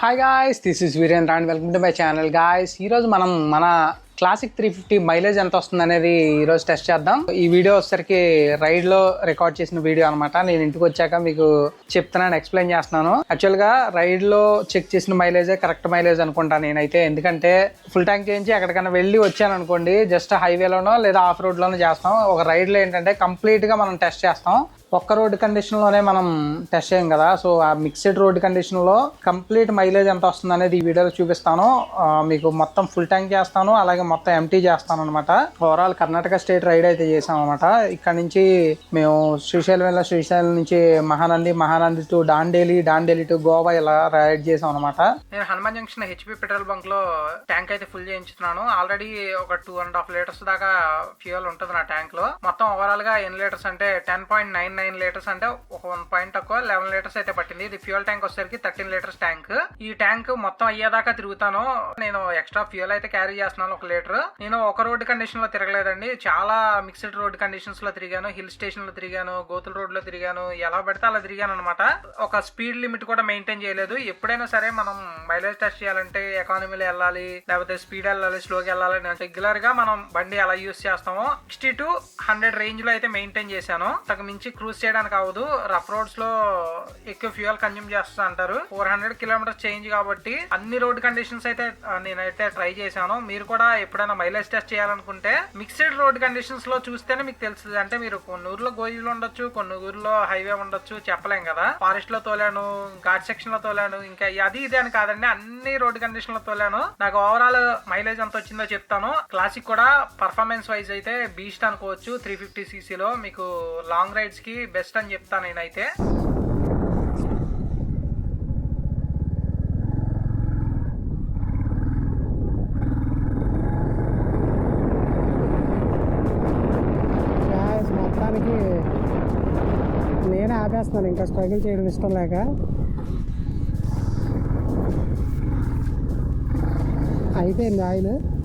Hi guys this is Virendra and welcome to my channel guys ఈరోజు మనం మన classic three fifty mileage ఎంత వస్తుంది అనేది ఈరోజు టెస్ట్ చేద్దాం. ఈ వీడియో వచ్చేసరికి రైడ్లో రికార్డ్ చేసిన వీడియో అనమాట నేను ఇంటికి వచ్చాక మీకు చెప్తున్నాను ఎక్స్ప్లెయిన్ చేస్తున్నాను. యాక్చువల్గా రైడ్లో చెక్ చేసిన మైలేజే కరెక్ట్ మైలేజ్ అనుకుంటాను నేనైతే. ఎందుకంటే ఫుల్ ట్యాంక్ చేయించి ఎక్కడికైనా వెళ్ళి వచ్చాను అనుకోండి జస్ట్ హైవేలోనో లేదా ఆఫ్ రోడ్లోనో చేస్తాం. ఒక రైడ్లో ఏంటంటే కంప్లీట్గా మనం టెస్ట్ చేస్తాం. ఒక్క రోడ్డు కండిషన్లోనే మనం టెస్ట్ చేయం కదా. సో ఆ మిక్స్డ్ రోడ్డు కండిషన్లో కంప్లీట్ మైలేజ్ ఎంత వస్తుంది అనేది ఈ వీడియోలో చూపిస్తాను. మీకు మొత్తం ఫుల్ ట్యాంక్ చేస్తాను. అలాగే మొత్తం ఎంటీ చేస్తాను అనమాట ఓవరాల్ కర్ణాటక స్టేట్ రైడ్ అయితే చేసాం అనమాట ఇక్కడ నుంచి మేము శ్రీశైలం వెళ్ళి శ్రీశైలం నుంచి మహానంది మహానంది టు డాండేలి డాండేలి టు గోవా ఇలా రైడ్ చేసాం అనమాట నేను హనుమాన్ జంక్షన్ హెచ్పి పెట్రోల్ బంక్లో ట్యాంక్ అయితే ఫుల్ చేయించుతున్నాను. ఆల్రెడీ ఒక టూ అండ్ హాఫ్ లీటర్స్ దాకా ఫ్యూయల్ ఉంటుంది నా ట్యాంక్లో మొత్తం ఓవరాల్గా ఎన్ని లీటర్స్ అంటే ten point nine nine litres అంటే ఒక వన్ పాయింట్ తక్కువ లెవెన్ లీటర్స్ అయితే పట్టింది. ఇది ఫ్యూయల్ ట్యాంక్ వచ్చేసరికి థర్టీన్ లీటర్స్ ట్యాంక్. ఈ ట్యాంక్ మొత్తం అయ్యేదాకా తిరుగుతాను. నేను ఎక్స్ట్రా ఫ్యూయల్ అయితే క్యారీ చేస్తున్నాను ఒక లీటర్. నేను ఒక రోడ్ కండిషన్లో తిరగలేదండి. చాలా మిక్స్డ్ రోడ్ కండిషన్స్లో తిరిగాను. హిల్ స్టేషన్లో తిరిగాను. గోతుల రోడ్లో తిరిగాను. ఎలా పడితే అలా తిరిగాను అనమాట ఒక స్పీడ్ లిమిట్ కూడా మెయింటైన్ చేయలేదు. ఎప్పుడైనా సరే మనం మైలేజ్ టెస్ట్ చేయాలంటే ఎకానమీలో వెళ్ళాలి లేకపోతే స్పీడ్ వెళ్ళాలి స్లోగా వెళ్ళాలి రెగ్యులర్గా మనం బండి ఎలా యూస్ చేస్తామో సిక్స్టీ టు హండ్రెడ్ రేంజ్లో అయితే మెయింటైన్ చేశాను. అంతకు మించి క్రూజ్ చేయడానికి అవ్వదు. రఫ్ రోడ్స్లో ఎక్కువ ఫ్యూయల్ కన్జ్యూమ్ చేస్తా అంటారు. ఫోర్ హండ్రెడ్ కిలోమీటర్స్ చేంజ్ కాబట్టి అన్ని రోడ్ కండిషన్స్ అయితే నేనైతే ట్రై చేశాను. మీరు కూడా ఎప్పుడైనా మైలేజ్ టెస్ట్ చేయాలనుకుంటే మిక్స్డ్ రోడ్ కండిషన్స్లో చూస్తేనే మీకు తెలుస్తుంది. అంటే మీరు కొన్ని ఊర్లో గోయిలు ఉండొచ్చు కొన్ని ఊర్లో హైవే ఉండొచ్చు చెప్పలేం కదా. ఫారెస్ట్లో తోలాను ఘాట్ సెక్షన్లో తోలాను ఇంకా అది ఇది అని కాదండి అన్ని రోడ్ కండిషన్లో తోలాను. నాకు ఓవరాల్ మైలేజ్ ఎంత వచ్చిందో చెప్తాను. క్లాసిక్ కూడా పర్ఫార్మెన్స్ వైజ్ అయితే బీస్ట్ అనుకోవచ్చు త్రీ ఫిఫ్టీ సీసీలో మీకు లాంగ్ రైడ్స్కి బెస్ట్ అని చెప్తాను నేనైతే. మొత్తానికి నేనే ఆపేస్తున్నాను ఇంకా స్ట్రగుల్ చేయడం ఇష్టం లేక. అయిపోయింది ఆయిల్.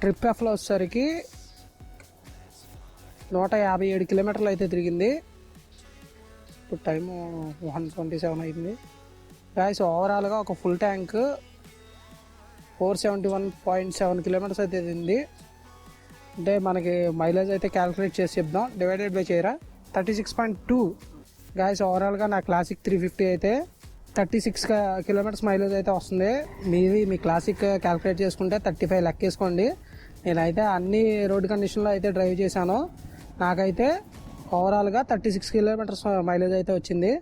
ట్రిప్ ఎఫ్లో వచ్చేసరికి నూట యాభై ఏడు కిలోమీటర్లు అయితే తిరిగింది. ఇప్పుడు టైము వన్ ట్వంటీ సెవెన్ అయింది. గాయస్ ఓవరాల్గా ఒక full tank four seventy one point seven kilometres అయితే తింది. అంటే మనకి మైలేజ్ అయితే క్యాలిక్యులేట్ చేసి చెప్దాం. డివైడెడ్ బై చేయరా? Thirty six point two. Guys ఓవరాల్గా నా క్లాసిక్ త్రీ ఫిఫ్టీ అయితే థర్టీ సిక్స్ కిలోమీటర్స్ మైలేజ్ అయితే వస్తుంది. మీది మీ క్లాసిక్ క్యాలిక్యులేట్ చేసుకుంటే థర్టీ ఫైవ్ లెక్కేసుకోండి. నేనైతే అన్ని రోడ్ కండిషన్లో అయితే డ్రైవ్ చేశాను. నాకైతే ఓవరాల్గా థర్టీ సిక్స్ కిలోమీటర్స్ మైలేజ్ అయితే వచ్చింది.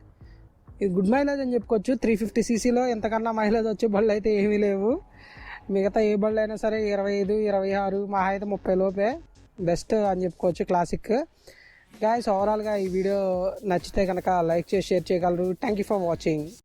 ఇది గుడ్ మైలేజ్ అని చెప్పుకోవచ్చు. త్రీ ఫిఫ్టీ సీసీలో ఎంతకన్నా మైలేజ్ వచ్చే బళ్ళు అయితే ఏమీ లేవు. మిగతా ఏ బళ్ళు అయినా సరే ఇరవై ఐదు ఇరవై ఆరు మా అయితే ముప్పై లోపే. బెస్ట్ అని చెప్పుకోవచ్చు క్లాసిక్. గాయస్ ఓవరాల్గా ఈ వీడియో నచ్చితే కనుక లైక్ చేసి షేర్ చేయగలరు. Thank you for watching